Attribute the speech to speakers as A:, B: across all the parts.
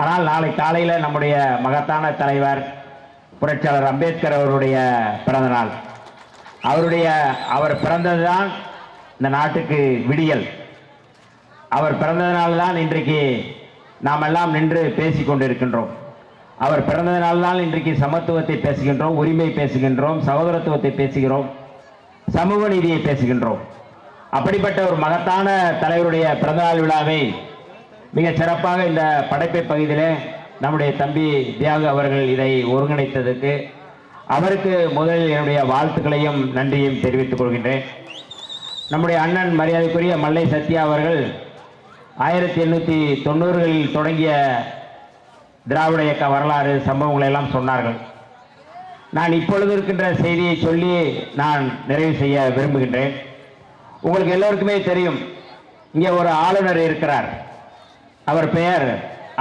A: ஆனால் நாளை காலையில் நம்முடைய மகத்தான தலைவர் புரட்சியாளர் அம்பேத்கர் அவருடைய பிறந்தநாள் அவருடைய அவர் பிறந்ததுதான் இந்த நாட்டுக்கு விடியல். அவர் பிறந்ததினால்தான் இன்றைக்கு நாம் எல்லாம் நின்று பேசிக் கொண்டிருக்கின்றோம். அவர் பிறந்ததினால்தான் இன்றைக்கு சமத்துவத்தை பேசுகின்றோம் உரிமை பேசுகின்றோம் சகோதரத்துவத்தை பேசுகிறோம் சமூக நீதியை பேசுகின்றோம். அப்படிப்பட்ட ஒரு மகத்தான தலைவருடைய பிறந்தநாள் விழாவை மிக சிறப்பாக இந்த படைப்பை பகுதியிலே நம்முடைய தம்பி தியாகு அவர்கள் இதை ஒருங்கிணைத்ததுக்கு அவருக்கு முதலில் என்னுடைய வாழ்த்துக்களையும் நன்றியும் தெரிவித்துக் கொள்கின்றேன். நம்முடைய அண்ணன் மரியாதைக்குரிய மல்லை சத்யா அவர்கள் ஆயிரத்தி எண்ணூற்றி தொண்ணூறுகளில் தொடங்கிய திராவிட இயக்க வரலாறு சம்பவங்களை எல்லாம் சொன்னார்கள். நான் இப்பொழுது இருக்கின்ற செய்தியை சொல்லி நான் நிறைவு செய்ய விரும்புகின்றேன். உங்களுக்கு எல்லோருக்குமே தெரியும் இங்கே ஒரு ஆளுநர் இருக்கிறார். அவர் பெயர்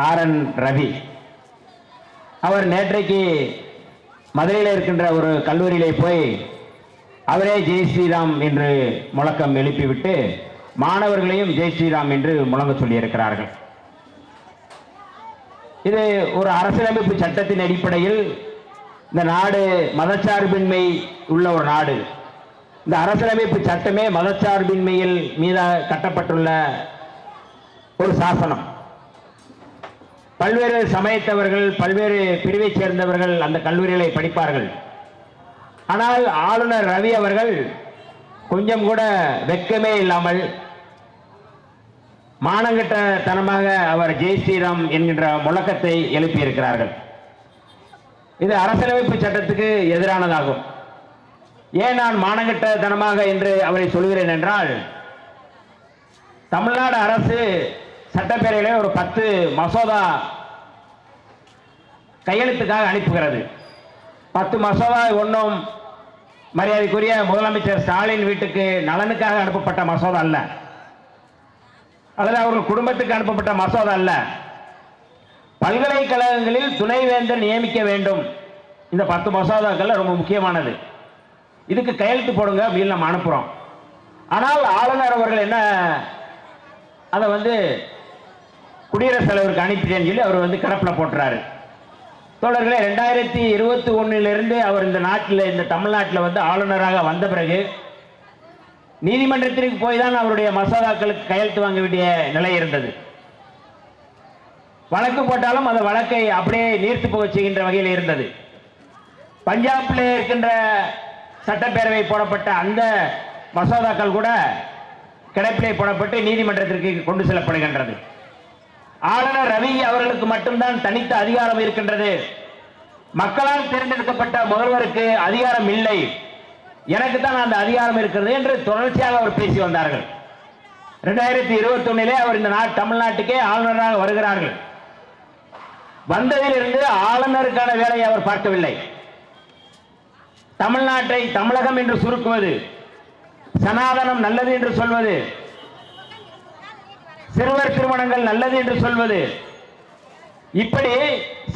A: ஆர் என் ரவி. அவர் நேற்றைக்கு மதுரையில் இருக்கின்ற ஒரு கல்லூரியிலே போய் அவரே ஜெய் ஸ்ரீராம் என்று முழக்கம் எழுப்பிவிட்டு மாணவர்களையும் ஜெய் ஸ்ரீராம் என்று முழங்க சொல்லியிருக்கிறார்கள். இது ஒரு அரசியலமைப்பு சட்டத்தின் அடிப்படையில் இந்த நாடு மதச்சார்பின்மை உள்ள ஒரு நாடு. இந்த அரசியலமைப்பு சட்டமே மதச்சார்பின்மையில் மீத கட்டப்பட்டுள்ள ஒரு சாசனம். பல்வேறு சமயத்தவர்கள் பல்வேறு பிரிவைச் சேர்ந்தவர்கள் அந்த கல்லூரிகளை படிப்பார்கள். ஆனால் ஆளுநர் ரவி அவர்கள் கொஞ்சம் கூட வெட்கமே இல்லாமல் மானங்கட்டத்தனமாக அவர் ஜெய் ஸ்ரீராம் என்கின்ற முழக்கத்தை எழுப்பியிருக்கிறார்கள். இது அரசியலமைப்பு சட்டத்துக்கு எதிரானதாகும். ஏன் நான் மானங்கட்டத்தனமாக என்று அவரை சொல்கிறேன் என்றால் தமிழ்நாடு அரசு சட்டப்பேரவையிலே ஒரு பத்து மசோதா கையெழுத்துக்காக அனுப்புகிறது. பத்து மசோதா ஒன்றும் மரியாதைக்குரிய முதலமைச்சர் ஸ்டாலின் வீட்டுக்கு நலனுக்காக அனுப்பப்பட்ட மசோதா அல்ல. அதில் அவர்கள் குடும்பத்துக்கு அனுப்பப்பட்ட மசோதா அல்ல. பல்கலைக்கழகங்களில் துணைவேந்தர் நியமிக்க வேண்டும். இந்த பத்து மசோதாக்கள் ரொம்ப முக்கியமானது. இதுக்கு கையெழுத்து போடுங்க அப்படின்னு நம்ம அனுப்புகிறோம் ஆனால் ஆளுநர் அவர்கள் என்ன அதை வந்து குடியரசுத் தலைவருக்கு அனுப்பிட்டேன்னு சொல்லி அவர் வந்து கிடப்பில் போட்டுறாரு. தோழர்களே ரெண்டாயிரத்தி இருபத்தி ஒன்றிலிருந்து அவர் இந்த நாட்டில் இந்த தமிழ்நாட்டில் வந்து ஆளுநராக வந்த பிறகு நீதிமன்றத்திற்கு போய் தான் அவருடைய மசோதாக்களுக்கு கையெழுத்து வாங்க வேண்டிய நிலை இருந்தது. வழக்கு போட்டாலும் அந்த வழக்கை அப்படியே நீர்த்து போக செய்கின்ற வகையில் இருந்தது. பஞ்சாபில் இருக்கின்ற சட்டப்பேரவை போடப்பட்ட அந்த மசோதாக்கள் கூட கிடப்பிலே போடப்பட்டு நீதிமன்றத்திற்கு கொண்டு செல்லப்படுகின்றது. ஆளுநர் ரவி அவர்களுக்கு மட்டும்தான் தனித்த அதிகாரம் இருக்கின்றது. மக்களால் தேர்ந்தெடுக்கப்பட்ட முதல்வருக்கு அதிகாரம் இல்லை. எனக்கு தான் அந்த அதிகாரம் இருக்கிறது என்று தொடர்ச்சியாக அவர் பேசி வந்தார்கள். ரெண்டாயிரத்தி இருபத்தி ஒன்னிலே அவர் இந்த நாட்டு தமிழ்நாட்டுக்கே ஆளுநராக வருகிறார்கள். வந்ததிலிருந்து ஆளுநருக்கான வேலையை அவர் பார்க்கவில்லை. தமிழ்நாட்டை தமிழகம் என்று சுருக்குவது சனாதனம் நல்லது என்று சொல்வது சிறுவர் திருமணங்கள் நல்லது என்று சொல்வது. இப்படி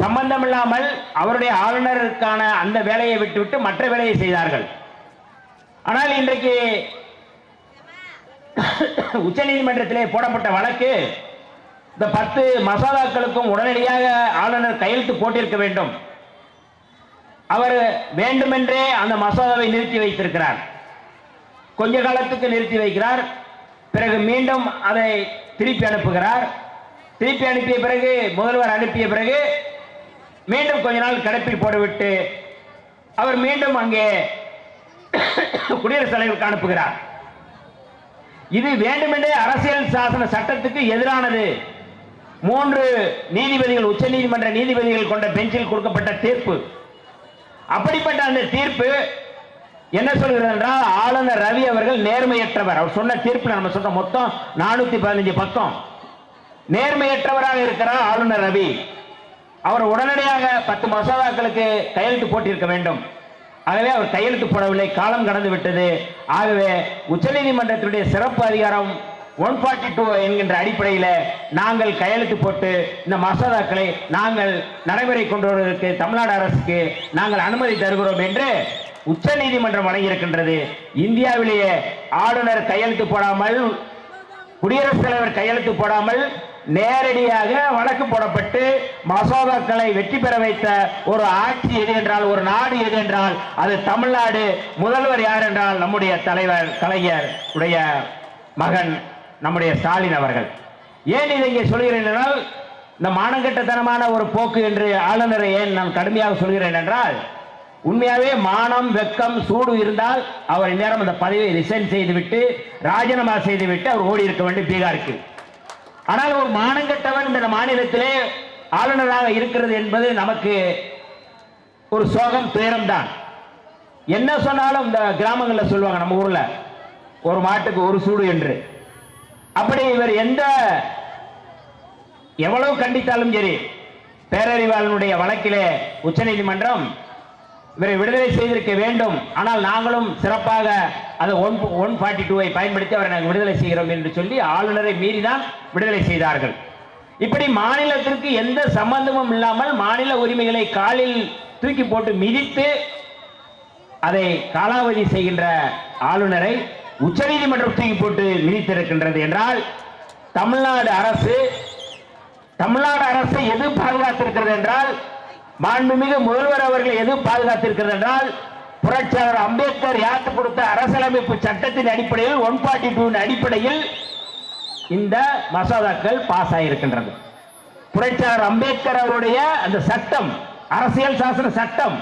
A: சம்பந்தமில்லாமல் அவருடைய ஆளுநருக்கான அந்த வேலையை விட்டுவிட்டு மற்ற வேலையை செய்தார்கள். ஆனால் இன்றைக்கு உச்சநீதிமன்றத்திலே போடப்பட்ட வழக்கு இந்த பத்து மசோதாக்களுக்கும் உடனடியாக ஆளுநர் கையெழுத்து போட்டிருக்க வேண்டும். அவர் வேண்டுமென்றே அந்த மசோதாவை நிறுத்தி வைத்திருக்கிறார். கொஞ்ச காலத்துக்கு நிறுத்தி வைக்கிறார். பிறகு மீண்டும் அதை திருப்பி அனுப்புகிறார். திருப்பி அனுப்பிய பிறகு முதல்வர் அனுப்பிய பிறகு மீண்டும் கொஞ்ச நாள் கிடப்பில் போட்டுவிட்டு அவர் மீண்டும் அங்கே குடியரசுத் தலைவருக்கு அனுப்புகிறார். இது வேண்டுமென்றே அரசியல் சாசன சட்டத்துக்கு எதிரானது. மூன்று நீதிபதிகள் உச்ச நீதிமன்ற நீதிபதிகள் கொண்ட பெஞ்சில் கொடுக்கப்பட்ட தீர்ப்பு. அப்படிப்பட்ட அந்த தீர்ப்பு என்ன சொல்கிறது என்றால் ஆளுநர் ரவி அவர்கள் நேர்மையற்றவர். அவர் சொன்ன தீர்ப்பு நம்ம சொல்ற மொத்தம் நானூத்தி பதினஞ்சு பக்கம். நேர்மையற்றவராக இருக்கிறார் ஆளுநர் ரவி. அவர் உடனடியாக பத்து மசோதாக்களுக்கு கையெழுத்து போட்டிருக்க வேண்டும். ஆகவே அவர் கையெழுத்து போடவில்லை. காலம் கடந்து விட்டது. ஆகவே உச்சநீதிமன்றத்தினுடைய சிறப்பு அதிகாரம் ஒன் ஃபார்ட்டி டூ என்கின்ற அடிப்படையில் நாங்கள் கையெழுத்து போட்டு இந்த மசோதாக்களை நாங்கள் நடைமுறை கொண்டு வருவதற்கு தமிழ்நாடு அரசுக்கு நாங்கள் அனுமதி தருகிறோம் என்று உச்ச நீதிமன்றம் வழங்கியிருக்கின்றது. இந்தியாவிலேயே ஆளுநர் கையெழுத்து போடாமல் குடியரசுத் தலைவர் கையெழுத்து போடாமல் நேரடியாக வழக்கு போடப்பட்டு மசோதாக்களை வெற்றி பெற வைத்த ஒரு ஆட்சி எது என்றால் ஒரு நாடு எது என்றால் அது தமிழ்நாடு முதல்வர் யார் என்றால் நம்முடைய தலைவர் கலைஞர் உடைய மகன் நம்முடைய ஸ்டாலின் அவர்கள். ஏன் இதை இங்கே சொல்கிறேன் என்றால் இந்த மானங்கட்டத்தனமான ஒரு போக்கு என்று ஆளுநரை ஏன் நான் கடுமையாக சொல்கிறேன் என்றால் உண்மையாவே மானம் வெக்கம் சூடு இருந்தால் அவர் இந்நேரம் அந்த பதவியை ரிசைன் செய்துவிட்டு ராஜினாமா செய்துவிட்டு அவர் ஓடி இருக்க வேண்டும் பீகாருக்கு. ஆனால் ஒரு மானங்கட்டவன் இந்த மாநிலத்திலே ஆளுநராக இருக்கிறது என்பது நமக்கு ஒரு சோகம் துயரம் தான். என்ன சொன்னாலும் இந்த கிராமங்களில் சொல்லுவாங்க நம்ம ஊரில் ஒரு மாட்டுக்கு ஒரு சூடு என்று. அப்படி இவர் எந்த எவ்வளவு கண்டித்தாலும் சரி பேரறிவாளனுடைய வழக்கிலே உச்சநீதிமன்றம் இவரை விடுதலை செய்திருக்க வேண்டும். ஆனால் நாங்களும் சிறப்பாக அந்த ஒன் ஒன் ஃபார்ட்டி டூவை பயன்படுத்தி அவரை நாங்கள் விடுதலை செய்கிறோம் என்று சொல்லி ஆளுநரை மீறிதான் விடுதலை செய்தார்கள். இப்படி மாநிலத்திற்கு எந்த சம்பந்தமும் இல்லாமல் மாநில உரிமைகளை காலில் தூக்கி போட்டு மிதித்து அதை காலாவதி செய்கின்ற ஆளுநரை உச்சநீதிமன்றம் தூக்கி போட்டு மிதித்திருக்கின்றது என்றால் தமிழ்நாடு அரசு தமிழ்நாடு அரசு எது பாதுகாத்திருக்கிறது என்றால் மாண்புமிகு முதல்வர் அவர்கள் எது பாதுகாத்திருக்கிறது என்றால் புரட்சியாளர் அம்பேத்கர் யாத்து கொடுத்த அரசியலமைப்பு சட்டத்தின் அடிப்படையில் ஒன் ஃபார்ட்டி டூவின் அடிப்படையில் இந்த மசோதாக்கள் பாஸ் ஆகியிருக்கின்றது புரட்சியாளர் அம்பேத்கர் அவருடைய அந்த சட்டம் அரசியல் சாசன சட்டம்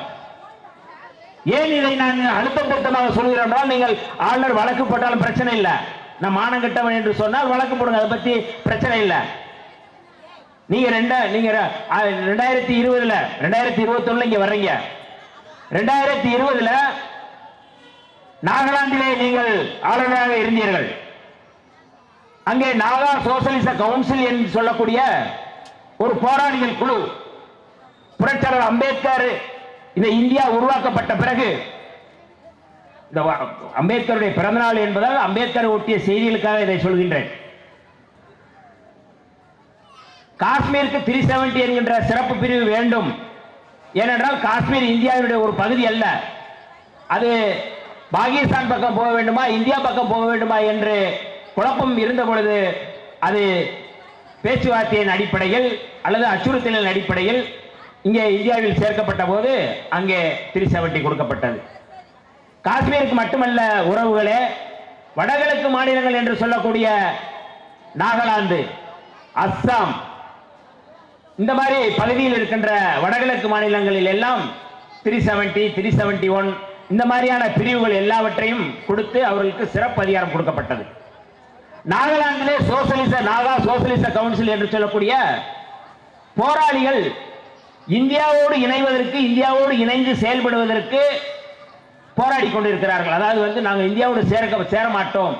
A: ஏன் இதை நான் அழுத்தம் பொருத்தமாக சொல்கிறேன் என்றால் நீங்கள் ஆளுநர் வழக்கு போட்டாலும் பிரச்சனை இல்லை. நான் மானங்கட்டவன் என்று சொன்னால் வழக்கு போடுங்க அதை பற்றி பிரச்சனை இல்லை. நீங்க ரெண்டா நீங்க ர- ரெண்டாயிரத்தி இருபதுல ரெண்டாயிரத்தி இருபத்தி இங்க வர்றீங்க. ரெண்டாயிரத்தி இருபதுல நாகாலாந்திலே நீங்கள் ஆளுநராக இருந்தீர்கள். அங்கே நாகா சோசலிச கவுன்சில் என்று சொல்லக்கூடிய ஒரு போராளிகள் குழு புரட்சியாளர் அம்பேத்கர் இந்த இந்தியா உருவாக்கப்பட்ட பிறகு இந்த வ- அம்பேத்கருடைய பிறந்தநாள் என்பதால் அம்பேத்கர் ஒட்டிய செய்திகளுக்காக இதை சொல்கின்றேன். காஷ்மீருக்கு த்ரீ செவன்டி என்கின்ற சிறப்பு பிரிவு வேண்டும். ஏனென்றால் காஷ்மீர் இந்தியாவினுடைய ஒரு பகுதி அல்ல. அது பாகிஸ்தான் பக்கம் போக வேண்டுமா இந்தியா பக்கம் போக வேண்டுமா என்று குழப்பம் இருந்த பொழுது அது பேச்சுவார்த்தையின் அடிப்படையில் அல்லது அச்சுறுத்தலின் அடிப்படையில் இங்கே இந்தியாவில் சேர்க்கப்பட்ட போது அங்கே த்ரீ செவன்டி கொடுக்கப்பட்டது. காஷ்மீருக்கு மட்டுமல்ல உறவுகளே வடகிழக்கு மாநிலங்கள் என்று சொல்லக்கூடிய நாகாலாந்து அஸ்ஸாம் இந்த மாதிரி பகுதியில் இருக்கின்ற வடகிழக்கு மாநிலங்களில் எல்லாம் three seventy three seventy one இந்த மாதிரியான பிரிவுகள் எல்லாவற்றையும் கொடுத்து அவர்களுக்கு சிறப்பு அதிகாரம் கொடுக்கப்பட்டது. நாகாலாந்திலே சோசலிச நாகா சோசலிச கவுன்சில் என்று சொல்லக்கூடிய போராளிகள் இந்தியாவோடு இணைவதற்கு இந்தியாவோடு இணைந்து செயல்படுவதற்கு போராடி கொண்டிருக்கிறார்கள். அதாவது வந்து நாங்கள் இந்தியாவோடு சேர சேர மாட்டோம்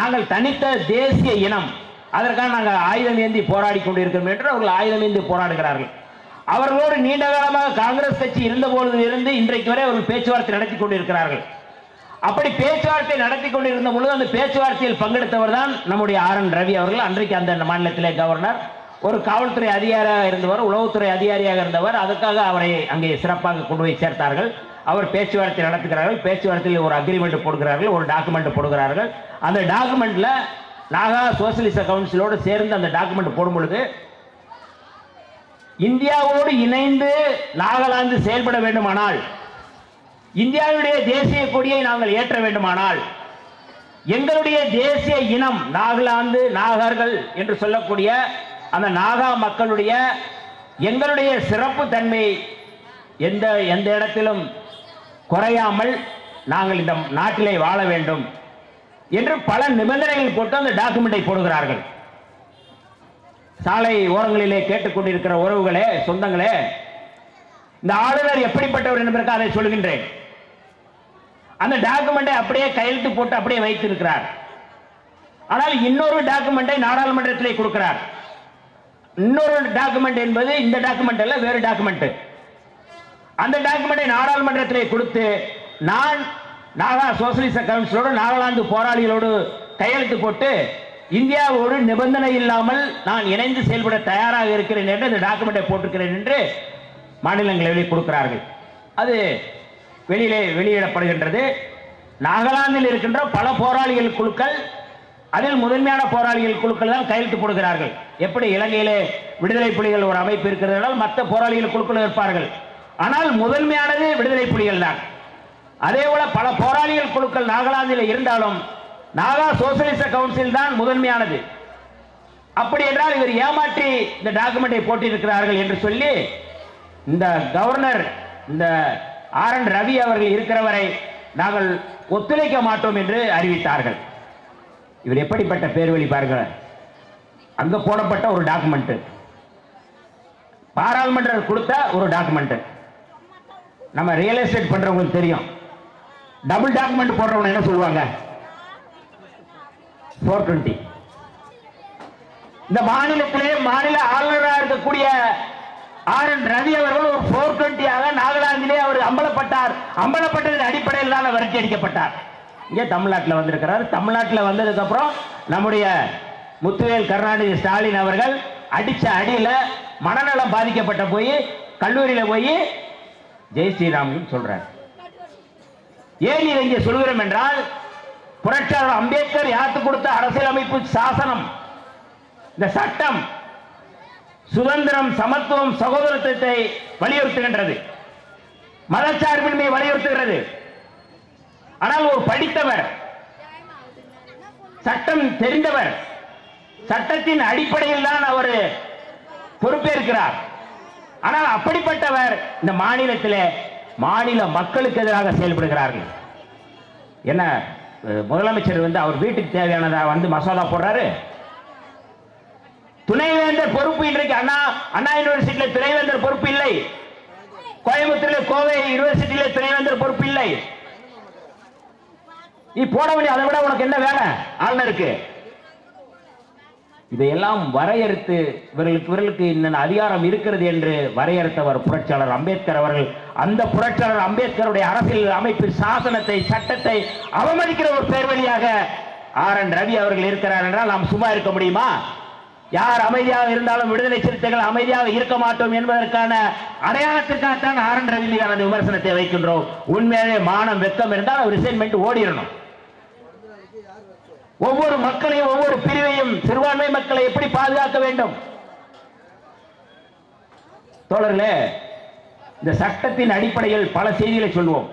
A: நாங்கள் தனித்த தேசிய இனம். அதற்காக நாங்கள் ஆயுதம் ஏந்தி போராடி கொண்டிருக்கிறோம் என்று அவர்கள் ஆயுதம் ஏந்தி போராடுகிறார்கள். அவர்களோடு நீண்ட காலமாக காங்கிரஸ் கட்சி இருந்த பொழுது இருந்து இன்றைக்கு வரை அவர்கள் பேச்சுவார்த்தை நடத்தி கொண்டிருக்கிறார்கள். அப்படி பேச்சுவார்த்தை நடத்தி கொண்டிருந்த பொழுது அந்த பேச்சுவார்த்தையில் பங்கெடுத்தவர் தான் நம்முடைய ஆர் என் ரவி அவர்கள். அன்றைக்கு அந்த மாநிலத்திலே கவர்னர். ஒரு காவல்துறை அதிகாரியாக இருந்தவர் உளவுத்துறை அதிகாரியாக இருந்தவர். அதுக்காக அவரை அங்கே சிறப்பாக கொண்டு போய் சேர்த்தார்கள். அவர் பேச்சுவார்த்தை நடத்துகிறார்கள். பேச்சுவார்த்தையில் ஒரு அக்ரிமெண்ட் போடுகிறார்கள் ஒரு டாக்குமெண்ட் போடுகிறார்கள். அந்த டாக்குமெண்ட்டில் நாகா சோசியலிச கவுன்சிலோடு சேர்ந்து அந்த டாக்குமெண்ட் போடும் பொழுது இந்தியாவோடு இணைந்து நாகாலாந்து செயல்பட வேண்டுமானால் இந்தியாவுடைய தேசிய கொடியை நாங்கள் ஏற்ற வேண்டுமானால் எங்களுடைய தேசிய இனம் நாகாலாந்து நாகர்கள் என்று சொல்லக்கூடிய அந்த நாகா மக்களுடைய எங்களுடைய சிறப்பு தன்மை எந்த எந்த இடத்திலும் குறையாமல் நாங்கள் இந்த நாட்டிலே வாழ வேண்டும். என்று பல நிபந்தனைகள் போட்டு அந்த டாக்குமெண்டை போடுகிறார்கள். சாலை ஓரங்களிலே கேட்டுக்கொண்டிருக்கிற உறவுகளே சொந்தங்களே இந்த ஆளுநர் எப்படிப்பட்டவர் என்பதற்கு அதை சொல்கின்றேன். அந்த டாக்குமெண்டை அப்படியே கையெழுத்து போட்டு அப்படியே வைத்திருக்கிறார். ஆனால் இன்னொரு டாக்குமெண்டை நாடாளுமன்றத்திலே கொடுக்கிறார். இன்னொரு டாக்குமெண்ட் என்பது இந்த டாக்குமெண்ட் அல்ல வேறு டாக்குமெண்ட் அந்த டாக்குமெண்டை நாடாளுமன்றத்திலே கொடுத்து நான் நாகா சோசியலிச கவுன்சிலோடு நாகாலாந்து போராளிகளோடு கையெழுத்து போட்டு இந்தியாவோடு நிபந்தனை இல்லாமல் நான் இணைந்து செயல்பட தயாராக இருக்கிறேன் என்று இந்த டாக்குமெண்டை போட்டிருக்கிறேன் என்று மாநிலங்களவையில் கொடுக்கிறார்கள். அது வெளியிலே வெளியிடப்படுகின்றது. நாகாலாந்தில் இருக்கின்ற பல போராளிகள் குழுக்கள் அதில் முதன்மையான போராளிகள் குழுக்கள் தான் கையெழுத்து போடுகிறார்கள். எப்படி இலங்கையிலே விடுதலை புலிகள் ஒரு அமைப்பு இருக்கிறதால் மற்ற போராளிகள் குழுக்கள் இருப்பார்கள் ஆனால் முதன்மையானது விடுதலை புலிகள் தான். அதே போல பல போராளிகள் குழுக்கள் நாகாலாந்தில் இருந்தாலும் நாகா சோசியலிச கவுன்சில் தான் முதன்மையானது. அப்படி என்றால் இவர் ஏமாற்றி இந்த டாக்குமெண்டை போட்டிருக்கிறார்கள் என்று சொல்லி இந்த கவர்னர் இந்த ஆர் என் ரவி அவர்கள் இருக்கிறவரை நாங்கள் ஒத்துழைக்க மாட்டோம் என்று அறிவித்தார்கள். இவர் எப்படிப்பட்ட பேர் வழி பாருங்கள். அங்க போடப்பட்ட ஒரு டாக்குமெண்ட் பாராளுமன்றம் கொடுத்த ஒரு டாக்குமெண்ட் நம்ம ரியல் எஸ்டேட் பண்றவங்களுக்கு தெரியும். டபுள் டாக்குமெண்ட் போடுறவங்க என்ன சொல்லுவாங்க? ஃபோர் டுவெண்ட்டி இந்த மாநிலத்திலே மாநில ஆளுநராக இருக்கக்கூடிய ஆர் என் ரவி அவர்கள் ஒரு போர் டுவெண்ட்டியாக நாகாலாந்திலே அவர் அம்பலப்பட்டார். அம்பலப்பட்டதன் அடிப்படையில் தான் விரட்டி அடிக்கப்பட்டார். இங்கே தமிழ்நாட்டில் வந்திருக்கிறார். தமிழ்நாட்டில் வந்ததுக்கப்புறம் நம்முடைய முத்துவேல் கருணாநிதி ஸ்டாலின் அவர்கள் அடித்த அடியில் மனநலம் பாதிக்கப்பட்ட போய் கல்லூரியில் போய் ஜெய் ஸ்ரீராம்னு சொல்கிறார் ஏன் இதை இங்கே சொல்கிறோம் என்றால் புரட்சியாளர் அம்பேத்கர் யாத்து கொடுத்த அரசியலமைப்பு சாசனம்? இந்த சட்டம் சுதந்திரம் சமத்துவம் சகோதரத்துவத்தை வலியுறுத்துகின்றது. மதச்சார்பின்மை வலியுறுத்துகிறது. ஆனால் ஒரு படித்தவர் சட்டம் தெரிந்தவர் சட்டத்தின் அடிப்படையில் தான் அவர் பொறுப்பேற்கிறார். ஆனால் அப்படிப்பட்டவர் இந்த மாநிலத்தில் மாநில மக்களுக்கு எதிராக செயல்படுகிறார்கள். என்ன முதலமைச்சர் வந்து அவர் வீட்டுக்கு தேவையானதாக வந்து மசோதா போடுறாரு? துணைவேந்தர் பொறுப்பு இன்றைக்கு அண்ணா அண்ணா யூனிவர்சிட்டியில் துணைவேந்தர் பொறுப்பு இல்லை. கோயம்புத்தூர்ல கோவை யூனிவர்சிட்டியில துணைவேந்தர் பொறுப்பு இல்லை. நீ போட வேண்டிய அதை விட உனக்கு என்ன வேலை? ஆளுநருக்கு. இதையெல்லாம் வரையறுத்து இவர்களுக்கு இவர்களுக்கு இந்த அதிகாரம் இருக்கிறது என்று வரையறுத்தவர் புரட்சியாளர் அம்பேத்கர் அவர்கள். அந்த புரட்சியாளர் அம்பேத்கருடைய அரசியல் அமைப்பின் சாசனத்தை சட்டத்தை அவமதிக்கிற ஒரு பேர் வழியாக ஆர் என் ரவி அவர்கள் இருக்கிறார் என்றால் நாம் சும்மா இருக்க முடியுமா? யார் அமைதியாக இருந்தாலும் விடுதலை சிறுத்தைகள் அமைதியாக இருக்க மாட்டோம் என்பதற்கான அடையாளத்திற்காகத்தான் ஆர் என் ரவி மீதான விமர்சனத்தை வைக்கின்றோம். உண்மையாவே மானம் வெக்கம் இருந்தால் அவர் ரிசைன்மெண்ட் ஓடிடணும் ஒவ்வொரு மக்களையும் ஒவ்வொரு பிரிவையும் சிறுபான்மை மக்களை எப்படி பாதுகாக்க வேண்டும்? தோழர்களே இந்த சட்டத்தின் அடிப்படையில் பல செய்திகளை சொல்வோம்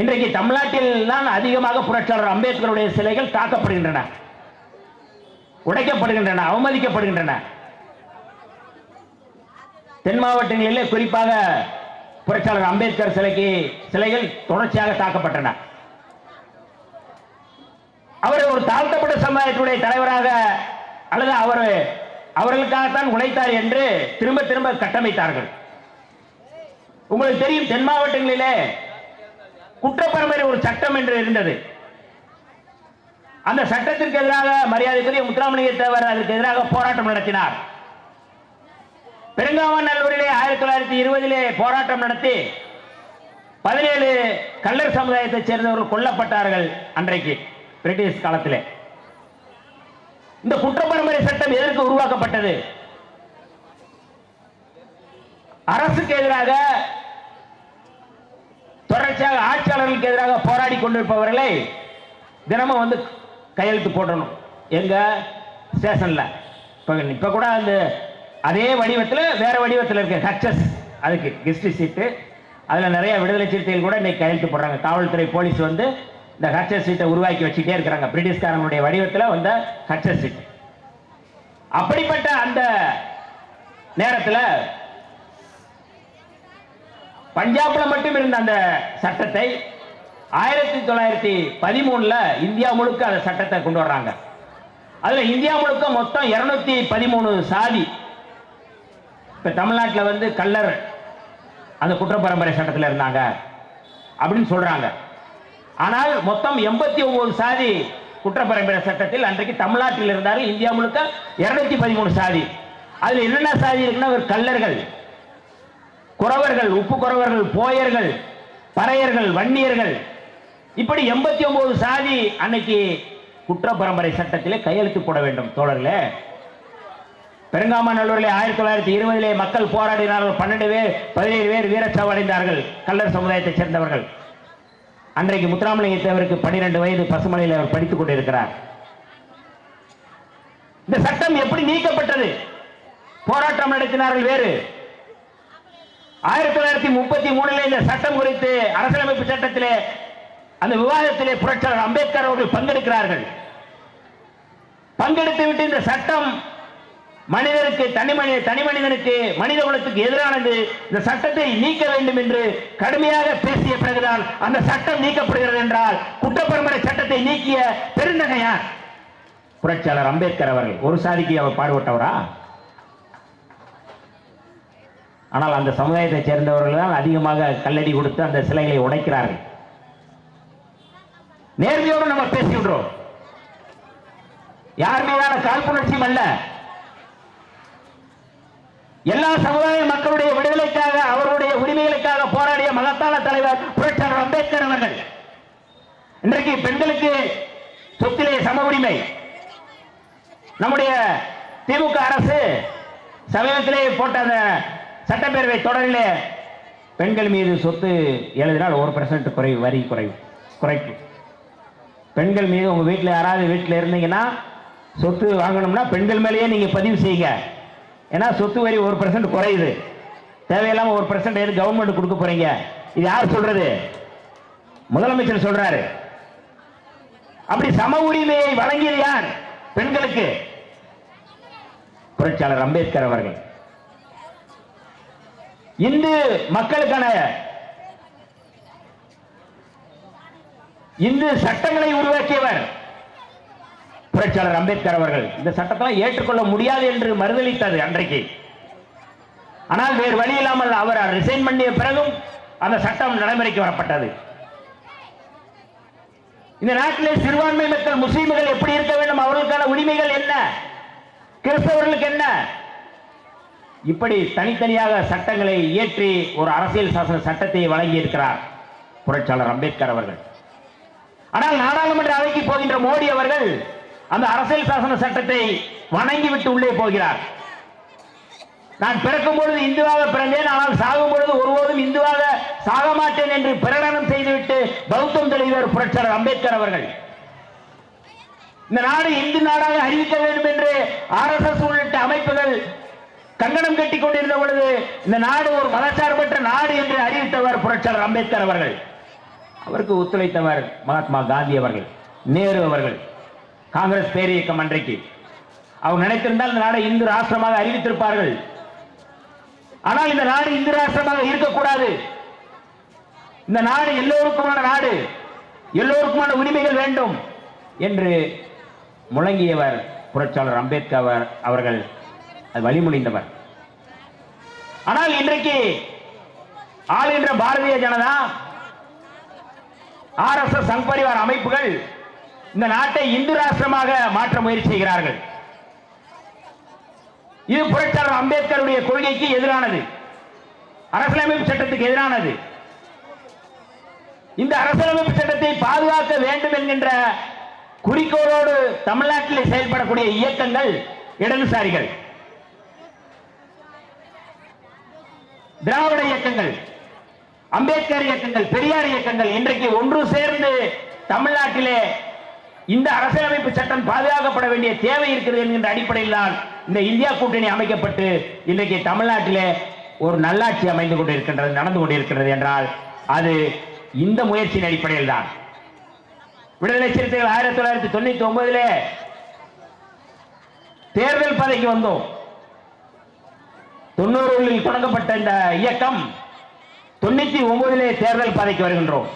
A: இன்றைக்கு தமிழ்நாட்டில் தான் அதிகமாக புரட்சியாளர் அம்பேத்கருடைய சிலைகள் தாக்கப்படுகின்றன. உடைக்கப்படுகின்றன அவமதிக்கப்படுகின்றன. தென் மாவட்டங்களிலே குறிப்பாக புரட்சியாளர் அம்பேத்கர் சிலைக்கு சிலைகள் தொடர்ச்சியாக தாக்கப்பட்டன. ஒரு தாழ்த்தப்பட்ட சமுதாயத்துடைய தலைவராக அல்லது அவர் அவர்களுக்காகத்தான் உழைத்தார் என்று திரும்ப திரும்ப கட்டமைத்தார்கள். உங்களுக்கு தெரியும் தென் மாவட்டங்களிலே குற்றப்பரம்பரை ஒரு சட்டம் என்று இருந்தது. அந்த சட்டத்திற்கு எதிராக மரியாதைக்குரிய முத்துராமலிங்க தேவர் அதற்கு எதிராக போராட்டம் நடத்தினார். பெருங்காவநல்லூரிலே ஆயிரத்தி தொள்ளாயிரத்தி இருபதிலே போராட்டம் நடத்தி பதினேழு கல்லர் சமுதாயத்தைச் சேர்ந்தவர்கள் கொல்லப்பட்டார்கள் அன்றைக்கு. பிரிட்டிஷ் காலத்திலே. இந்த குற்றப்பரம்பரை சட்டம் எதற்கு உருவாக்கப்பட்டது? அரசுக்கு எதிராக தொடர்ச்சியாக ஆட்சியாளர்களுக்கு எதிராக போராடி கொண்டிருப்பவர்களை தினமும் வந்து கையெழுத்து போடணும் எங்க? ஸ்டேஷன்ல. இப்போ இப்போ கூட அந்த அதே வடிவத்தில் வேற வடிவத்தில் இருக்கு ஹச்எஸ் அதுக்கு கெஸ்ட் சீட்டு அதில் நிறைய விடுதலை சிறுத்தைகள் கூட இன்னைக்கு கையெழுத்து போடுறாங்க. காவல்துறை போலீஸ் வந்து இந்த ஹட்சர் சீட்டை உருவாக்கி வச்சுட்டே இருக்கிறாங்க. பிரிட்டிஷ்காரனுடைய வடிவத்தில் வந்த ஹட்சர் சீட். அப்படிப்பட்ட அந்த நேரத்தில் பஞ்சாப்ல மட்டும் இருந்த அந்த சட்டத்தை ஆயிரத்தி தொள்ளாயிரத்தி பதிமூணுல இந்தியா முழுக்க அந்த சட்டத்தை கொண்டு வர்றாங்க. அதுல இந்தியா முழுக்க மொத்தம் இருநூத்தி பதிமூணு சாதி. இப்ப தமிழ்நாட்டில் வந்து கல்லர் அந்த குற்றப்பரம்பரை சட்டத்தில் இருந்தாங்க. அப்படின்னு சொல்றாங்க. ஆனால் மொத்தம் எண்பத்தி ஒன்பது சாதி குற்றப்பரம்பரை சட்டத்தில் அன்றைக்கு தமிழ்நாட்டில் இருந்தார்கள் இந்தியா முழுக்க இருநூத்தி பதிமூணு சாதி. அதில் என்னென்ன சாதி இருக்குன்னா ஒரு கல்லர்கள் குறவர்கள் உப்பு குறவர்கள் போயர்கள் பறையர்கள் வன்னியர்கள். இப்படி எண்பத்தி ஒன்பது சாதி அன்னைக்கு குற்ற பரம்பரை சட்டத்திலே கையெழுத்து போட வேண்டும் தோழர்களே. பெருங்காமநல்லூரிலே ஆயிரத்தி தொள்ளாயிரத்தி இருபதிலே மக்கள் போராடினார்கள். பன்னெண்டு பேர் பதினேழு பேர் வீரச்சாவடைந்தார்கள். கல்லர் சமுதாயத்தைச் சேர்ந்தவர்கள். அன்றைக்கு முத்துராமலிங்க தேவருக்கு பன்னிரெண்டு வயது பசுமலையில் அவர் படித்துக் கொண்டிருக்கிறார். இந்த சட்டம் எப்படி நீக்கப்பட்டது? போராட்டம் நடத்தினார்கள் வேறு. ஆயிரத்தி தொள்ளாயிரத்தி முப்பத்தி மூணுல இந்த சட்டம் குறித்து அரசியலமைப்பு சட்டத்திலே அந்த விவாதத்திலே புரட்சியாளர் அம்பேத்கர் அவர்கள் பங்கெடுக்கிறார்கள். பங்கெடுத்து விட்டு இந்த சட்டம் மனிதருக்கு தனி மனித தனி மனிதனுக்கு மனித குலத்துக்கு எதிரானது இந்த சட்டத்தை நீக்க வேண்டும் என்று கடுமையாக பேசிய பிறகுதான் அந்த சட்டம் நீக்கப்படுகிறது என்றால் குற்றப்பரம்பரை சட்டத்தை நீக்கிய பெருந்தகையா புரட்சியாளர் அம்பேத்கர் அவர்கள். ஒரு சாதிக்கு அவர் பாடுபட்டவரா? ஆனால் அந்த சமுதாயத்தைச் சேர்ந்தவர்கள் தான் அதிகமாக கல்லடி கொடுத்து அந்த சிலைகளை உடைக்கிறார்கள். நேர்மையோடு நம்ம பேசுகின்றோம் யார் மீதான காழ்ப்புணர்ச்சியும் அல்ல. எல்லா சமுதாய மக்களுடைய விடுதலைக்காக அவருடைய உரிமைகளுக்காக போராடிய மகத்தான தலைவர் புரட்சியாளர் அம்பேத்கர் அவர்கள். இன்றைக்கு பெண்களுக்கு சொத்திலே சம உரிமை. நம்முடைய திமுக அரசு சமீபத்திலே போட்ட அந்த சட்டப்பேரவை தொடரிலே பெண்கள் மீது சொத்து எழுதினால் ஒரு பர்சன்ட் குறைவு வரி குறைவு குறைப்பு. பெண்கள் மீது உங்கள் வீட்டில் யாராவது வீட்டில் இருந்தீங்கன்னா சொத்து வாங்கணும்னா பெண்கள் மேலேயே நீங்கள் பதிவு செய்யுங்க. ஏன்னா சொத்து வரி ஒரு பர்சன்ட் குறையுது. தேவையில்லாம ஒரு பர்சன்ட் எது கவர்மெண்ட் கொடுக்க போறீங்க? இது யார் சொல்றது? முதலமைச்சர் சொல்றாரு. அப்படி சம உரிமையை வழங்கியது யார்? பெண்களுக்கு. புரட்சியாளர் அம்பேத்கர் அவர்கள். இந்து மக்களுக்கான இந்து சட்டங்களை உருவாக்கியவர் புரட்சியாளர் அம்பேத்கர் அவர்கள் இந்த சட்டத்தை ஏற்றுக்கொள்ள முடியாது என்று மறுதளித்தது அன்றைக்கு. ஆனால் வேறு வழி இல்லாமல் அவர் ரிசைன் பண்ணிய பிறகும் அந்த சட்டம் நடைமுறைக்கு வரப்பட்டது. இந்த நாட்டிலே சிறுபான்மை மக்கள் முஸ்லீம்கள் எப்படி இருக்க வேண்டும்? அவர்களுக்கான உரிமைகள் என்ன? கிறிஸ்தவர்களுக்கு என்ன? இப்படி தனித்தனியாக சட்டங்களை இயற்றி ஒரு அரசியல் சாசன சட்டத்தை வழங்கி இருக்கிறார் புரட்சியாளர் அம்பேத்கர் அவர்கள். ஆனால் நாடாளுமன்ற அவைக்கு போகின்ற மோடி அவர்கள் அந்த அரசியல் சாசன சட்டத்தை வணங்கிவிட்டு உள்ளே போகிறார். நான் பிறக்கும் பொழுது இந்துவாக பிறந்தேன் ஆனால் சாகும் பொழுது ஒருபோதும் இந்துவாக சாக மாட்டேன் என்று பிரகடனம் செய்துவிட்டு பௌத்தம் தெளிவர் புரட்சர் அம்பேத்கர் அவர்கள். இந்த நாடு இந்து நாடாக அறிவிக்க வேண்டும் என்று ஆர்எஸ்எஸ் உள்ளிட்ட அமைப்புகள் கங்கணம் கட்டிக் கொண்டிருந்த பொழுது இந்த நாடு ஒரு மதச்சார்பற்ற நாடு என்று அறிவித்தவர் புரட்சர் அம்பேத்கர் அவர்கள். அவருக்கு ஒத்துழைத்தவர் மகாத்மா காந்தி அவர்கள் நேரு அவர்கள். காங்கிரஸ் பேரியக்கம் அன்றைக்கு. அவர் நினைத்திருந்தால் இந்த நாடை இந்து ராஷ்டிரமாக அறிவித்திருப்பார்கள். ஆனால் இந்த நாடு இந்து ராஷ்டிரமாக இருக்கக்கூடாது. இந்த நாடு எல்லோருக்குமான நாடு எல்லோருக்குமான உரிமைகள் வேண்டும் என்று முழங்கியவர் புரட்சியாளர் அம்பேத்கர் அவர்கள் அது வழிமொழிந்தவர் ஆனால் இன்றைக்கு ஆளுகின்ற பாரதிய ஜனதா ஆர்எஸ்எஸ் எஸ் பரிவார் அமைப்புகள் இந்த நாட்டை இந்து ராஷ்டிரமாக மாற்ற முயற்சி செய்கிறார்கள். இது புரட்சியாளர் அம்பேத்கருடைய கொள்கைக்கு எதிரானது. அரசியலமைப்பு சட்டத்துக்கு எதிரானது. இந்த அரசியலமைப்பு சட்டத்தை பாதுகாக்க வேண்டும் என்கின்ற குறிக்கோளோடு தமிழ்நாட்டில் செயல்படக்கூடிய இயக்கங்கள் இடதுசாரிகள். திராவிட இயக்கங்கள் அம்பேத்கர் இயக்கங்கள் பெரியார் இயக்கங்கள் இன்றைக்கு ஒன்று சேர்ந்து தமிழ்நாட்டிலே இந்த அரசியலமைப்பு சட்டம் பாதுகாக்கப்பட வேண்டிய தேவை இருக்கிறது என்கின்ற அடிப்படையில் தான் இந்த இந்தியா கூட்டணி அமைக்கப்பட்டு இன்றைக்கு தமிழ்நாட்டிலே ஒரு நல்லாட்சி அமைந்து கொண்டிருக்கின்றது நடந்து கொண்டிருக்கிறது என்றால் அது இந்த முயற்சியின் அடிப்படையில் தான். விடுதலை சிறுத்தைகள் ஆயிரத்தி தொள்ளாயிரத்தி தொண்ணூத்தி ஒன்பதுல தேர்தல் பதவிக்கு வந்தோம். தொண்ணூறுகளில் தொடங்கப்பட்ட இந்த இயக்கம் தொண்ணூத்தி ஒன்பதிலே தேர்தல் பாதைக்கு வருகின்றோம்.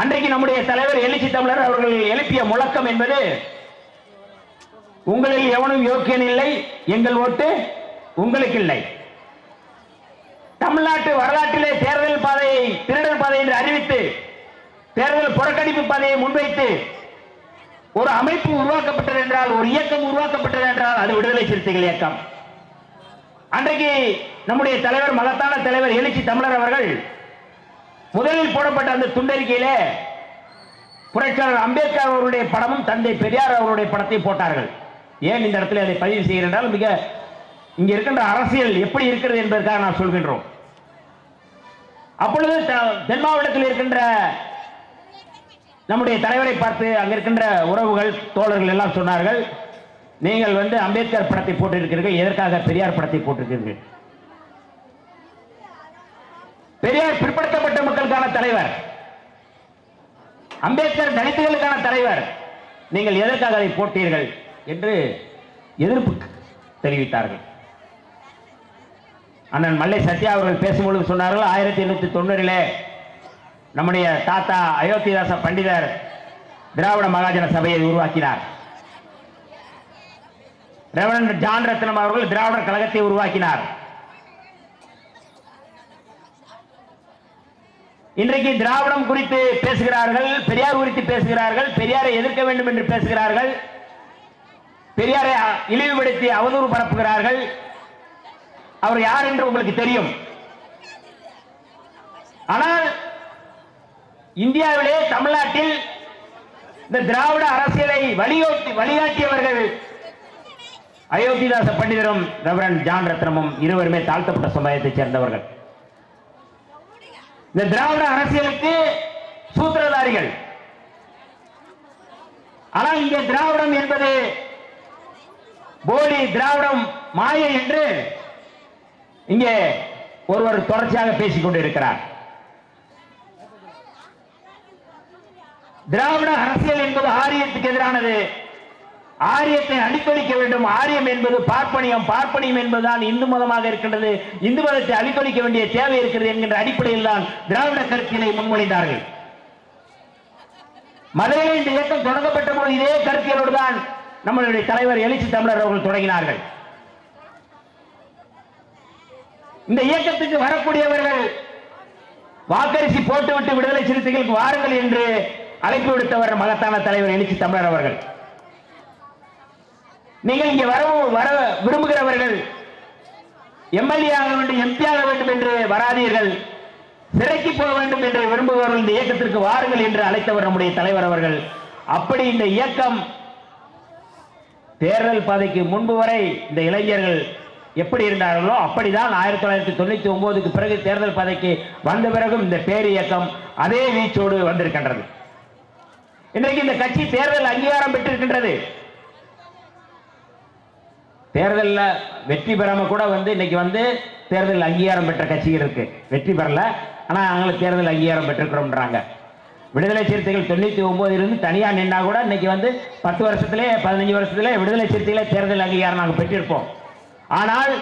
A: அன்றைக்கு நம்முடைய தலைவர் எழுச்சி தமிழர் அவர்கள் எழுப்பிய முழக்கம் என்பது உங்களில் எவனும் யோக்கியன் இல்லை எங்கள் ஓட்டு உங்களுக்கு இல்லை. தமிழ்நாட்டு வரலாற்றிலே தேர்தல் பாதையை திருடர் பாதை என்று அறிவித்து தேர்தல் புறக்கணிப்பு பாதையை முன்வைத்து ஒரு அமைப்பு உருவாக்கப்பட்டது என்றால் ஒரு இயக்கம் உருவாக்கப்பட்டது என்றால் அது விடுதலை சிறுத்தைகள் இயக்கம். அன்றைக்கு நம்முடைய தலைவர் மகத்தான தலைவர் எழுச்சி தமிழர் அவர்கள் முதலில் போடப்பட்ட அந்த துண்டறிக்கையிலே புரட்சியாளர் அம்பேத்கர் அவருடைய படமும் தந்தை பெரியார் அவருடைய படத்தை போட்டார்கள். ஏன் இந்த இடத்துல அதை பதிவு செய்கிறேன் மிக இங்க இருக்கின்ற அரசியல் எப்படி இருக்கிறது என்பதற்காக நான் சொல்கின்றோம். அப்பொழுது தென் மாவட்டத்தில் இருக்கின்ற நம்முடைய தலைவரை பார்த்து அங்க இருக்கின்ற உறவுகள் தோழர்கள் எல்லாம் சொன்னார்கள் நீங்கள் வந்து அம்பேத்கர் படத்தை போட்டிருக்கிறீர்கள் எதற்காக பெரியார் படத்தை போட்டிருக்கிறீர்கள்? பெரியார் பிற்பட தலித்துகளுக்கான தலைவர். அம்பேத்கர் தலித்துகளுக்கான தலைவர். நீங்கள் எதற்காக அதை போட்டீர்கள் என்று எதிர்ப்பு தெரிவித்தார்கள். அண்ணன் மல்லை சத்யா அவர்கள் பேசும்பொழுது சொன்னார்கள் ஆயிரத்தி எண்ணூற்றி தொண்ணூறிலே நம்முடைய தாத்தா அயோத்திதாச பண்டிதர் திராவிட மகாஜன சபையை உருவாக்கினார். ரெவரண்ட் ஜான் ரத்னம் அவர்கள் திராவிடர் கழகத்தை உருவாக்கினார். இன்றைக்கு திராவிடம் குறித்து பேசுகிறார்கள் பெரியார் குறித்து பேசுகிறார்கள் பெரியாரை எதிர்க்க வேண்டும் என்று பேசுகிறார்கள் பெரியாரை இழிவுபடுத்தி அவதூறு பரப்புகிறார்கள். அவர் யார் என்று உங்களுக்கு தெரியும். ஆனால் இந்தியாவிலே தமிழ்நாட்டில் இந்த திராவிட அரசியலை வழியோட்டி வழிகாட்டியவர்கள் அயோத்திதாச பண்டிதரும் ரெவரன் ஜான் ரத்னமும் இருவருமே தாழ்த்தப்பட்ட சமுதாயத்தைச் சேர்ந்தவர்கள். இந்த திராவிட அரசியலுக்கு சூத்திரதாரிகள். ஆனால் இங்கே திராவிடம் என்பது போலி திராவிடம் மாயை என்று இங்கே ஒருவர் தொடர்ச்சியாக பேசிக் கொண்டிருக்கிறார். திராவிட அரசியல் என்பது ஆரியத்துக்கு எதிரானது. ஆரியத்தை அழித்தொழிக்க வேண்டும். ஆரியம் என்பது பார்ப்பனியம். பார்ப்பனியம் என்பதுதான் இந்து மதமாக இருக்கின்றது. இந்து மதத்தை அழித்தொழிக்க வேண்டிய தேவை இருக்கிறது என்கின்ற அடிப்படையில் தான் திராவிட கருத்தினை முன்மொழிந்தார்கள். மதுரையில் இந்த இயக்கம் தொடங்கப்பட்ட போது இதே கருத்தியலோடு தான் நம்மளுடைய தலைவர் எழுச்சி தமிழர் அவர்கள் தொடங்கினார்கள். இந்த இயக்கத்துக்கு வரக்கூடியவர்கள் வாக்கரிசி போட்டுவிட்டு விடுதலை சிறுத்தைகளுக்கு வாருங்கள் என்று அழைப்பு விடுத்தவர் மகத்தான தலைவர் எழுச்சி தமிழர் அவர்கள். நீங்கள் இங்கே வரவும் வர விரும்புகிறவர்கள் எம்எல்ஏ ஆக வேண்டும் எம்பி ஆக வேண்டும் என்று வராதீர்கள். சிறைக்கு போக வேண்டும் என்று விரும்புபவர்கள் இந்த இயக்கத்திற்கு வாருங்கள் என்று அழைத்தவர் நம்முடைய தலைவர் அவர்கள். அப்படி இந்த இயக்கம் தேர்தல் பாதைக்கு முன்பு வரை இந்த இளைஞர்கள் எப்படி இருந்தார்களோ அப்படிதான் ஆயிரத்தி தொள்ளாயிரத்தி தொண்ணூத்தி ஒன்பதுக்கு பிறகு தேர்தல் பாதைக்கு வந்த பிறகும் இந்த பேர் இயக்கம் அதே வீச்சோடு வந்திருக்கின்றது. இன்றைக்கு இந்த கட்சி தேர்தல் அங்கீகாரம் பெற்றிருக்கின்றது. தேர்தலில் வெற்றி பெறாம கூட வந்து இன்னைக்கு வந்து தேர்தல் அங்கீகாரம் பெற்ற கட்சிகள் இருக்கு. வெற்றி பெறல. ஆனால் நாங்களும் தேர்தல் அங்கீகாரம் பெற்றுக்கிறோம்ன்றாங்க விடுதலை சிறுத்தைகள் தொண்ணூற்றி ஒன்பதுல இருந்து தனியா நின்னா கூட இன்னைக்கு வந்து பத்து வருஷத்துலேயே பதினஞ்சு வருஷத்திலே விடுதலை சிறுத்தைகளே தேர்தல் அங்கீகாரம் நாங்கள் பெற்றிருப்போம். ஆனால்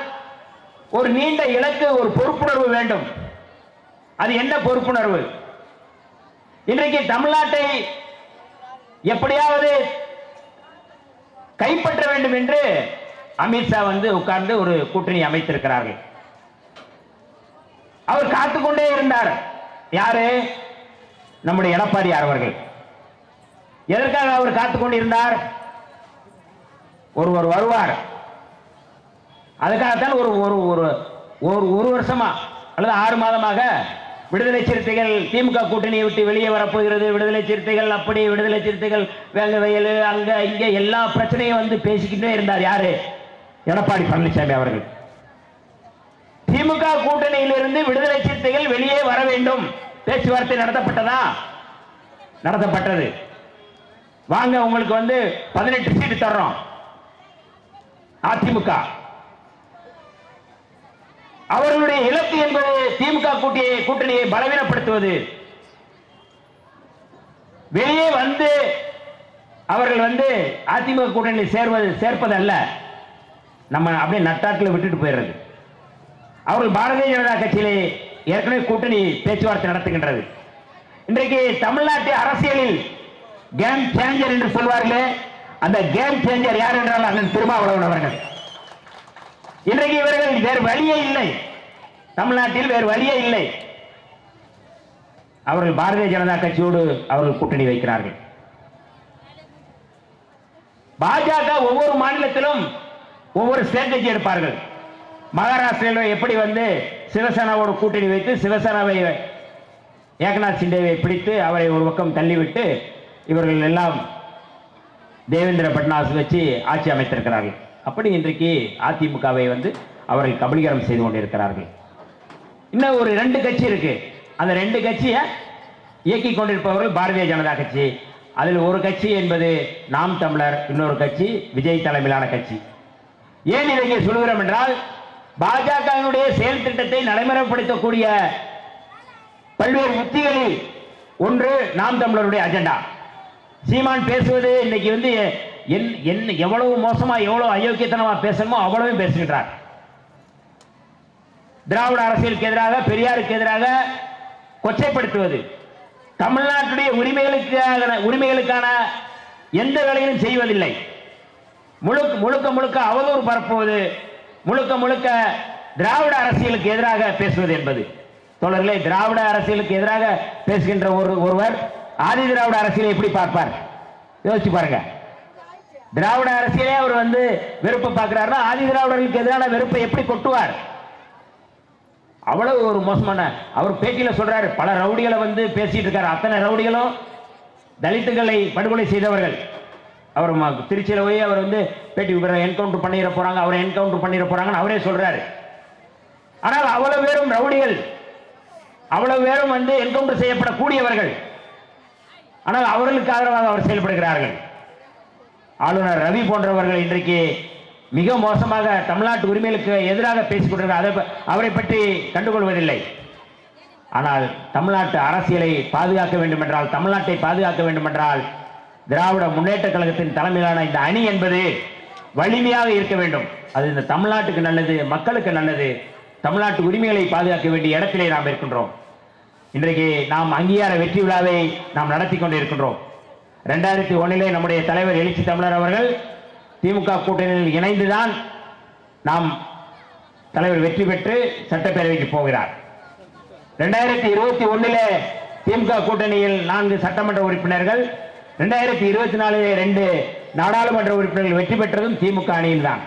A: ஒரு நீண்ட இலக்கு ஒரு பொறுப்புணர்வு வேண்டும். அது என்ன பொறுப்புணர்வு? இன்றைக்கு தமிழ்நாட்டை எப்படியாவது கைப்பற்ற வேண்டும் என்று அமித்ஷா வந்து உட்கார்ந்து ஒரு கூட்டணி அமைத்திருக்கிறார்கள். அவர் காத்துக்கொண்டே இருந்தார். யாரு? நம்முடைய எடப்பாடியார் அவர்கள். எதற்காக அவர் காத்துக்கொண்டிருந்தார் இருந்தார் ஒருவர் வருவார். அதுக்காகத்தான் ஒரு ஒரு ஒரு ஒரு ஒரு வருஷமா அல்லது ஆறு மாதமாக விடுதலை சிறுத்தைகள் திமுக கூட்டணியை விட்டு வெளியே வரப்போகிறது. விடுதலை சிறுத்தைகள் அப்படி விடுதலை சிறுத்தைகள் வேங்க வயல் அங்கே இங்கே எல்லா பிரச்சனையும் வந்து பேசிக்கிட்டே இருந்தார். யாரு? எடப்பாடி பழனிசாமி அவர்கள். திமுக கூட்டணியிலிருந்து விடுதலை சிறுத்தைகள் வெளியே வர வேண்டும். பேச்சுவார்த்தை நடத்தப்பட்டதா? நடத்தப்பட்டது. வாங்க உங்களுக்கு வந்து பதினெட்டு சீட்டு தர்றோம். அதிமுக. அவர்களுடைய இலக்கு என்பது திமுக கூட்டியை கூட்டணியை பலவீனப்படுத்துவது. வெளியே வந்து அவர்கள் வந்து அதிமுக கூட்டணியில் சேர்வது சேர்ப்பது அல்ல நம்ம அப்படியே நட்டாட்டில் விட்டுட்டு போயிடுறது. அவர்கள் பாரதிய ஜனதா கட்சியிலே ஏற்கனவே கூட்டணி பேச்சுவார்த்தை நடத்துகின்றது. இன்றைக்கு தமிழ்நாட்டு அரசியலில் கேம் சேஞ்சர் என்று சொல்வார்களே அந்த கேம் சேஞ்சர் யார் என்றால் அண்ணன் திருமாவளவன் அவர்கள். இன்றைக்கு இவர்கள் வேறு வழியே இல்லை. தமிழ்நாட்டில் வேறு வழியே இல்லை. அவர்கள் பாரதிய ஜனதா கட்சியோடு அவர்கள் கூட்டணி வைக்கிறார்கள். பாஜக ஒவ்வொரு மாநிலத்திலும் ஒவ்வொரு ஸ்ட்ராட்டஜி எடுப்பார்கள் மகாராஷ்டிராவில் எப்படி வந்து சிவசேனாவோட கூட்டணி வைத்து சிவசேனாவை ஏகநாத் சிண்டேவை பிடித்து அவரை ஒரு பக்கம் தள்ளிவிட்டு இவர்கள் எல்லாம் தேவேந்திர பட்னாஸ் வச்சு ஆட்சி அமைத்திருக்கிறார்கள். அப்படி இன்றைக்கு அதிமுகவை வந்து அவர்கள் கபலீகரம் செய்து கொண்டிருக்கிறார்கள். இன்னும் ஒரு ரெண்டு கட்சி இருக்கு. அந்த ரெண்டு கட்சியை இயக்கி கொண்டிருப்பவர்கள் பாரதிய ஜனதா கட்சி. அதில் ஒரு கட்சி என்பது நாம் தமிழர் இன்னொரு கட்சி விஜய் தலைமையிலான கட்சி. ஏன் இதை இங்கே சொல்கிறோம் என்றால் பாஜகவினுடைய செயல் திட்டத்தை நடைமுறைப்படுத்தக்கூடிய பல்வேறு உத்திகளில் ஒன்று நாம் தமிழருடைய அஜெண்டா. சீமான் பேசுவது இன்னைக்கு வந்து என் என்ன எவ்வளவு மோசமா எவ்வளவு அயோக்கியத்தனமா பேசணுமோ அவ்வளவும் பேசுகின்றார். திராவிட அரசியலுக்கு எதிராக பெரியாருக்கு எதிராக கொச்சைப்படுத்துவது தமிழ்நாட்டுடைய உரிமைகளுக்கான உரிமைகளுக்கான எந்த வேலையிலும் செய்வதில்லை. முழுக்க முழுக்க முழுக்க அவதூறு பரப்புவது முழுக்க முழுக்க திராவிட அரசியலுக்கு எதிராக பேசுவது என்பது. தோழர்களே திராவிட அரசியலுக்கு எதிராக பேசுகின்ற ஒரு ஒருவர் ஆதி திராவிட அரசியலை எப்படி பார்ப்பார்? யோசிச்சு பாருங்க. திராவிட அரசியலே அவர் வந்து வெறுப்பை பார்க்கிறாருன்னா ஆதி திராவிடர்களுக்கு எதிரான வெறுப்பை எப்படி கொட்டுவார்? அவ்வளவு ஒரு மோசமான அவர் பேட்டியில சொல்றாரு பல ரவுடிகளை வந்து பேசிட்டு இருக்காரு. அத்தனை ரவுடிகளும் தலித்துகளை படுகொலை செய்தவர்கள். அவர் திருச்சியில் போய் அவர் வந்து பேட்டி என்கவுண்டர் பண்ணிட போகிறாங்க அவரை என்கவுண்டர் பண்ணிட போகிறாங்கன்னு அவரே சொல்கிறாரு ஆனால் அவ்வளவு பேரும் ரவுடிகள். அவ்வளவு பேரும் வந்து என்கவுண்டர் செய்யப்படக்கூடியவர்கள். ஆனால் அவர்களுக்கு ஆதரவாக அவர் செயல்படுகிறார்கள். ஆளுநர் ரவி போன்றவர்கள் இன்றைக்கு மிக மோசமாக தமிழ்நாட்டு உரிமைகளுக்கு எதிராக பேசிக் அதை அவரை பற்றி கண்டுகொள்வதில்லை. ஆனால் தமிழ்நாட்டு அரசியலை பாதுகாக்க வேண்டும் என்றால் தமிழ்நாட்டை பாதுகாக்க வேண்டும் என்றால் திராவிட முன்னேற்ற கழகத்தின் தலைமையிலான இந்த அணி என்பது வலிமையாக இருக்க வேண்டும். அது இந்த தமிழ்நாட்டுக்கு நல்லது மக்களுக்கு நல்லது. தமிழ்நாட்டு உரிமைகளை பாதுகாக்க வேண்டிய இடத்திலே நாம் இருக்கின்றோம். இன்றைக்கு நாம் அங்கீகார வெற்றி விழாவை நாம் நடத்தி கொண்டிருக்கின்றோம். ரெண்டாயிரத்தி ஒன்னிலே நம்முடைய தலைவர் எழுச்சி தமிழர் அவர்கள் திமுக கூட்டணியில் இணைந்துதான் நாம் தலைவர் வெற்றி பெற்று சட்டப்பேரவைக்கு போகிறார். ரெண்டாயிரத்தி இருபத்தி ஒன்றிலே திமுக கூட்டணியில் நான்கு சட்டமன்ற உறுப்பினர்கள் ரெண்டாயிரத்தி இருபத்தி நாலு ரெண்டு நாடாளுமன்ற உறுப்பினர்கள் வெற்றி பெற்றதும் திமுக அணியில் தான்.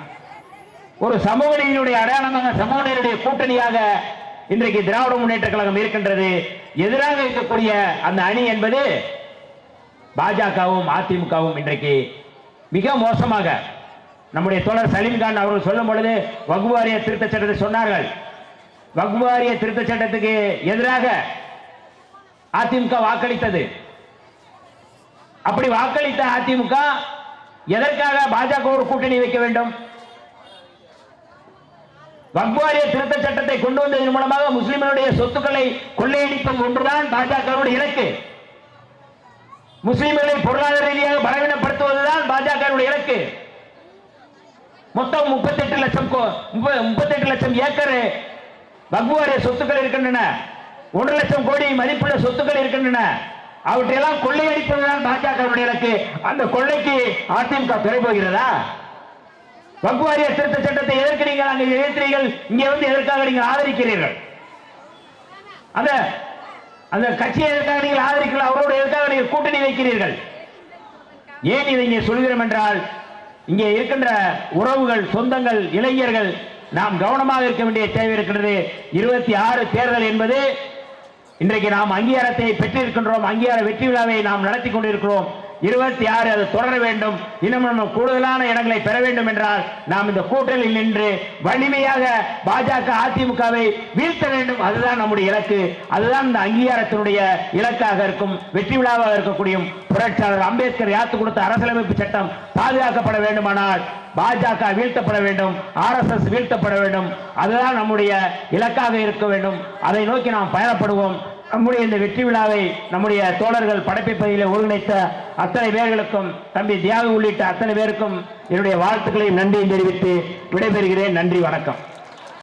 A: ஒரு சமூக நீதியினுடைய அடையாளமாக சமூக நீதியுடைய கூட்டணியாக இன்றைக்கு திராவிட முன்னேற்ற கழகம் இருக்கின்றது. எதிராக இருக்கக்கூடிய அந்த அணி என்பது பாஜகவும் அதிமுகவும் இன்றைக்கு மிக மோசமாக. நம்முடைய தோழர் சலீம்கான் அவர்கள் சொல்லும் பொழுது வகுவாரிய திருத்த சட்டத்தை சொன்னார்கள். வகுவாரிய திருத்த சட்டத்துக்கு எதிராக அதிமுக வாக்களித்தது. அப்படி வாக்களித்த அதிமுக எதற்காக பாஜக ஒரு கூட்டணி வைக்க வேண்டும்? வக்வாரிய திருத்த சட்டத்தை கொண்டு வந்ததன் மூலமாக முஸ்லிம்களுடைய சொத்துக்களை கொள்ளையடிப்பது ஒன்றுதான் பாஜகவுடைய இலக்கு. முஸ்லிம்களை பொருளாதார ரீதியாக பலவீனப்படுத்துவதுதான் பாஜகவுடைய இலக்கு. மொத்தம் முப்பத்தி எட்டு லட்சம் கோ- முப்ப- முப்பத்தெட்டு லட்சம் ஏக்கர் வக்வாரிய சொத்துக்கள் இருக்கின்றன. ஒன்று லட்சம் கோடி மதிப்புள்ள சொத்துக்கள் இருக்கின்றன. அவற்றையெல்லாம் கொள்ளையடிப்பதுதான் பாஜகவுடைய இலக்கு. அந்த கொள்ளைக்கு அதிமுக துறை போகிறதா? வகுவாரிய திருத்த சட்டத்தை எதற்கு நீங்கள் அங்கே எதிர்க்கிறீர்கள் இங்கே வந்து எதற்காக நீங்கள் ஆதரிக்கிறீர்கள்? அந்த அந்த கட்சியை எதற்காக நீங்கள் ஆதரிக்கிறீர்கள்? அவரோடு எதற்காக நீங்கள் கூட்டணி வைக்கிறீர்கள்? ஏன் இதை இங்கே சொல்கிறோம் என்றால் இங்கே இருக்கின்ற உறவுகள் சொந்தங்கள் இளைஞர்கள் நாம் கவனமாக இருக்க வேண்டிய தேவை இருக்கிறது இருபத்தி ஆறு தேர்தல் என்பது இன்றைக்கு நாம் அங்கீகாரத்தை பெற்றிருக்கின்றோம். அங்கீகார வெற்றி விழாவை நாம் நடத்தி கொண்டிருக்கிறோம். இருபத்தி ஆறு அது தொடர வேண்டும். இன்னும் நம்ம கூடுதலான இடங்களை பெற வேண்டும் என்றால் நாம் இந்த கூட்டணியில் நின்று வலிமையாக பாஜக அதிமுகவை வீழ்த்த வேண்டும். அதுதான் நம்முடைய இலக்கு. அதுதான் இந்த அங்கீகாரத்தினுடைய இலக்காக இருக்கும். வெற்றி விழாவாக இருக்கக்கூடிய புரட்சியாளர் அம்பேத்கர் யாத்து கொடுத்த அரசியலமைப்பு சட்டம் பாதுகாக்கப்பட வேண்டுமானால் பாஜக வீழ்த்தப்பட வேண்டும் ஆர்எஸ்எஸ் வீழ்த்தப்பட வேண்டும். அதுதான் நம்முடைய இலக்காக இருக்க வேண்டும். அதை நோக்கி நாம் பயணப்படுவோம். நம்முடைய இந்த வெற்றி விழாவை நம்முடைய தோழர்கள் படைப்பை ஒருங்கிணைத்த அத்தனை பேர்களுக்கும் தம்பி தியாகு உள்ளிட்ட அத்தனை பேருக்கும் என்னுடைய வாழ்த்துக்களையும் நன்றியும் தெரிவித்து விடைபெறுகிறேன். நன்றி வணக்கம்.